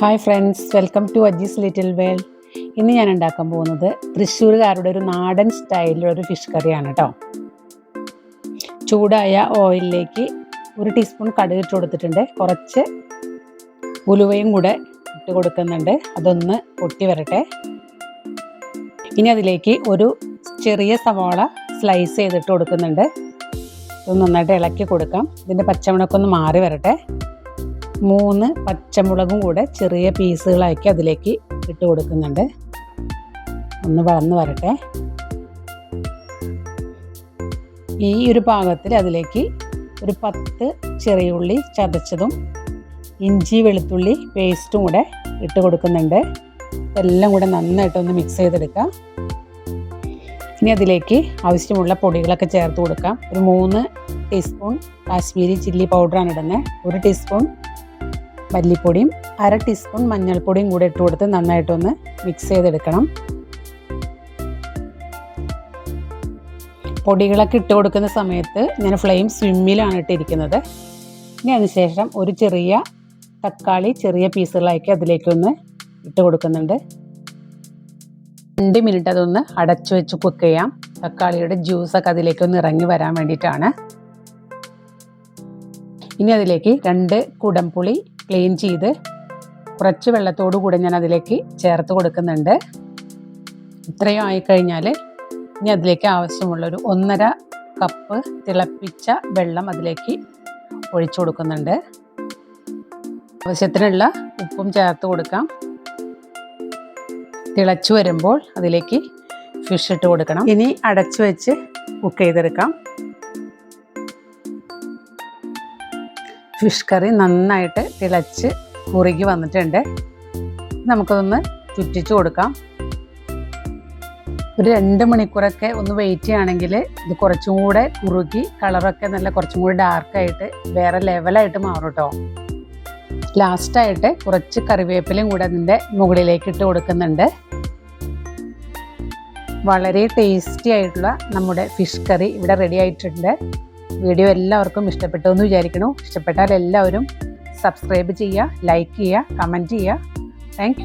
Hi friends welcome to Aji's little world ഇന്ന് ഞാൻ ഉണ്ടാക്കാൻ പോകുന്നത് തൃശ്ശൂർകാരുടെ ഒരു നാടൻ സ്റ്റൈലിലുള്ള ഒരു ഫിഷ് കറിയാണ് കേട്ടോ ചൂടായ ഓയിലിലേക്ക് ഒരു ടീസ്പൂൺ കടുക് ഇട്ട് കൊടുത്തിട്ടുണ്ട്. കുറച്ച് ഉലുവയും കൂടെ ഇട്ട് കൊടുക്കുന്നുണ്ട്. അതൊന്ന് പൊട്ടി വരട്ടെ. ഇനി അതിലേക്ക് ഒരു ചെറിയ സവാള സ്ലൈസ് ചെയ്തിട്ട് കൊടുക്കുന്നുണ്ട്. ഇത് നന്നായിട്ട് ഇളക്കി കൊടുക്കാം. ഇതിന്റെ പച്ചമുളക്കൊന്ന് മാറി വരട്ടെ. മൂന്ന് പച്ചമുളകും കൂടെ ചെറിയ പീസുകളാക്കി അതിലേക്ക് ഇട്ട് കൊടുക്കുന്നുണ്ട്. ഒന്ന് വളർന്ന് വരട്ടെ. ഈ ഒരു പാകത്തിൽ അതിലേക്ക് ഒരു പത്ത് ചെറിയ ഉള്ളി ചതച്ചതും ഇഞ്ചി വെളുത്തുള്ളി പേസ്റ്റും കൂടെ ഇട്ട് കൊടുക്കുന്നുണ്ട്. എല്ലാം കൂടെ നന്നായിട്ടൊന്ന് മിക്സ് ചെയ്തെടുക്കാം. ഇനി അതിലേക്ക് ആവശ്യമുള്ള പൊടികളൊക്കെ ചേർത്ത് കൊടുക്കാം. ഒരു മൂന്ന് ടീസ്പൂൺ കാശ്മീരി ചില്ലി പൗഡറാണ് ഇടുന്നത്. ഒരു ടീസ്പൂൺ മല്ലിപ്പൊടിയും അര ടീസ്പൂൺ മഞ്ഞൾപ്പൊടിയും കൂടെ ഇട്ട് കൊടുത്ത് നന്നായിട്ടൊന്ന് മിക്സ് ചെയ്തെടുക്കണം. പൊടികളൊക്കെ ഇട്ട് കൊടുക്കുന്ന സമയത്ത് ഞാൻ ഫ്ലെയിം സ്വിമ്മിലാണ് ഇട്ടിരിക്കുന്നത്. ഇനി അതിനുശേഷം ഒരു ചെറിയ തക്കാളി ചെറിയ പീസുകളാക്കി അതിലേക്കൊന്ന് ഇട്ട് കൊടുക്കുന്നുണ്ട്. രണ്ട് മിനിറ്റ് അതൊന്ന് അടച്ചു വെച്ച് കുക്ക് ചെയ്യാം. തക്കാളിയുടെ ജ്യൂസൊക്കെ അതിലേക്കൊന്ന് ഇറങ്ങി വരാൻ വേണ്ടിയിട്ടാണ്. ഇനി അതിലേക്ക് രണ്ട് കുടംപുളി ക്ലീൻ ചെയ്ത് കുറച്ച് വെള്ളത്തോടു കൂടെ ഞാൻ അതിലേക്ക് ചേർത്ത് കൊടുക്കുന്നുണ്ട്. ഇത്രയും ആയിക്കഴിഞ്ഞാൽ ഇനി അതിലേക്ക് ആവശ്യമുള്ളൊരു ഒന്നര കപ്പ് തിളപ്പിച്ച വെള്ളം അതിലേക്ക് ഒഴിച്ചു കൊടുക്കുന്നുണ്ട്. ആവശ്യത്തിനുള്ള ഉപ്പും ചേർത്ത് കൊടുക്കാം. തിളച്ചു വരുമ്പോൾ അതിലേക്ക് ഫിഷ് ഇട്ട് കൊടുക്കണം. ഇനി അടച്ചു വെച്ച് കുക്ക് ചെയ്തെടുക്കാം. ഫിഷ് കറി നന്നായിട്ട് തിളച്ച് കുറുകി വന്നിട്ടുണ്ട്. നമുക്കതൊന്ന് ചുറ്റിച്ചു കൊടുക്കാം. ഒരു രണ്ട് മണിക്കൂറൊക്കെ ഒന്ന് വെയിറ്റ് ചെയ്യുകയാണെങ്കിൽ ഇത് കുറച്ചും കൂടെ കുറുകി കളറൊക്കെ നല്ല കുറച്ചും കൂടി ഡാർക്കായിട്ട് വേറെ ലെവലായിട്ട് മാറും കേട്ടോ ലാസ്റ്റായിട്ട് കുറച്ച് കറിവേപ്പിലയും കൂടെ അതിന്റെ മുകളിലേക്ക് ഇട്ട് കൊടുക്കുന്നുണ്ട്. വളരെ ടേസ്റ്റി ആയിട്ടുള്ള നമ്മുടെ ഫിഷ് കറി ഇവിടെ റെഡി ആയിട്ടുണ്ട്. വീഡിയോ എല്ലാവർക്കും ഇഷ്ടപ്പെട്ടു എന്ന് വിചാരിക്കണു ഇഷ്ടപ്പെട്ടാൽ എല്ലാവരും സബ്സ്ക്രൈബ് ചെയ്യുക ലൈക്ക് ചെയ്യുക കമന്റ് ചെയ്യുക. താങ്ക്